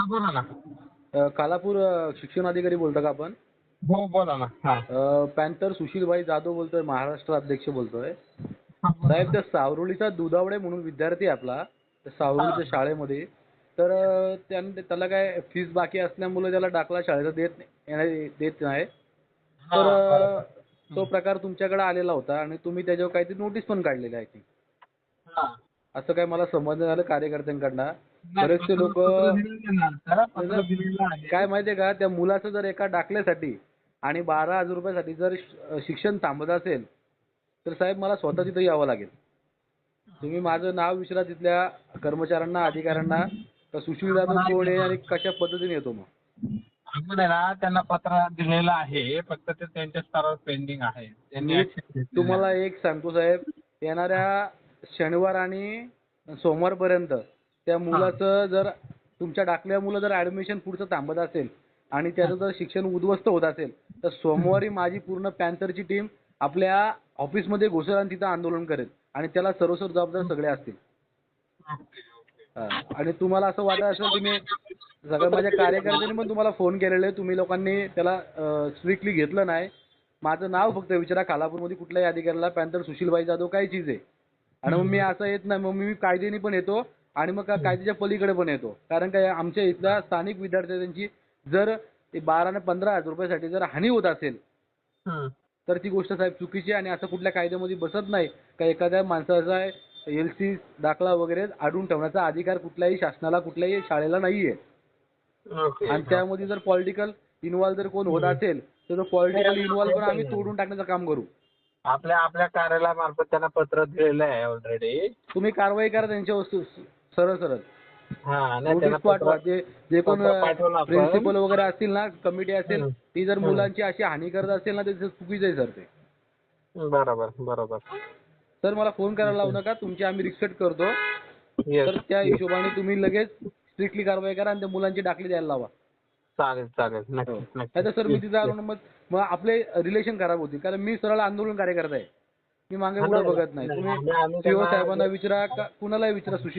हा बोला ना. कालापूर अ, शिक्षण अधिकारी बोलता का आपण? हो बोला ना. हा. पॅन्थर सुशीलभाई जाधव बोलतोय महाराष्ट्र अध्यक्ष बोलतोय. बोला. साहेब त्या सावरुलीचा दुधावडे म्हणून विद्यार्थी आहे आपला त्या सावरुलीच्या शाळेमध्ये. तर त्यान त्याला काय फीस बाकी असल्यामुळे त्याला दाखला शाळेचा देत नाही देत नाही. तर तो प्रकार तुमच्याकडे आलेला होता आणि तुम्ही त्याच्यावर काहीतरी नोटीस पण काढलेली आहे हा. असं काय मला समजणं झालं कार्यकर्त्यांकडनं. बरेचसे लोक. काय माहितीये का त्या मुलाचं जर एका दाखल्यासाठी आणि बारा हजार रुपयासाठी जर शिक्षण थांबत असेल तर साहेब मला स्वतः तिथं यावं लागेल. तुम्ही माझं नाव विचारा तिथल्या कर्मचाऱ्यांना अधिकाऱ्यांना का सुशील जाधव कोण आहे आणि कशा पद्धतीने येतो मग? आपण ना त्यांना पत्र दिलेलं आहे फक्त ते त्यांच्या स्तरावर पेंडिंग आहे. तुम्हाला एक सांगतो साहेब येणाऱ्या शनिवार आणि सोमवारपर्यंत त्या मुलाचं जर तुमच्या डाकल्या मुलं जर ऍडमिशन पुढचं थांबत असेल आणि त्याचं जर शिक्षण उद्ध्वस्त होत असेल तर सोमवारी माझी पूर्ण पॅन्थरची टीम आपल्या ऑफिसमध्ये घुसेल आणि तिथं आंदोलन करेल आणि त्याला सर्वस्व जबाबदार सगळे असतील. हा. आणि तुम्हाला असं वाटत असेल मी सगळ्या माझ्या कार्यकर्त्यांनी पण तुम्हाला फोन केलेले आहे. तुम्ही लोकांनी त्याला स्ट्रिक्टली घेतलं नाही माझं नाव फक्त विचारा खालापूरमध्ये कुठल्याही अधिकाऱ्याला पॅन्थर सुशीलभाई जाधव काय चीज आहे आणि मग मी असं येत नाही. मग मी कायद्याने पण येतो आणि मग कायद्याच्या पलीकडे पण येतो. कारण काय आमच्या इथल्या स्थानिक विद्यार्थ्यांची जर ते बारा आणि पंधरा हजार रुपयासाठी जर हानी होत असेल. तर ती गोष्ट साहेब चुकीची आहे आणि असं कुठल्या कायद्यामध्ये बसत नाही. का एखाद्या माणसाचा एल सी दाखला वगैरे अडून ठेवण्याचा अधिकार कुठल्याही शासनाला कुठल्याही शाळेला नाहीये. आणि त्यामध्ये जर पॉलिटिकल इन्व्हॉल्व जर कोण होत असेल तर तो पॉलिटिकल इन्व्हॉल्व पण आम्ही तोडून टाकण्याचं काम करू. आपल्या आपल्या कार्यालयामार्फत त्यांना पत्र दिलेलं आहे ऑलरेडी तुम्ही कारवाई करा त्यांच्या वस्तू सरळ सरळ. हा नाही त्यांना नोटीस पाठवा. पत्र- जे जे कोण पत्र पाठवलं आपण. प्रिन्सिपल वगैरे असतील ना कमिटी असेल हम्म. ती जर हम्म. मुलांची अशी हानी करत असेल ना ते चुकीचं आहे सर ते. बरोबर बरोबर. सर मला फोन करायला लावू नका. तुमची आम्ही रिस्पेक्ट करतो. तर त्या हिशोबाने तुम्ही लगेच स्ट्रिक्टली कारवाई करा आणि त्या मुलांची दाखली द्यायला लावा. चालेल चालेल. हो. नक्कीच नाही तर नक्कीच. सर मी तिथं आलो ना मग मग आपले रिलेशन खराब होतील कारण मी सरळ आंदोलन कार्यकर्ता आहे. मी मागे पुढे नाही, बघत नाही. नाही, तुम्ही सीओ साहेबांना विचारा कुणालाही विचारा सुशील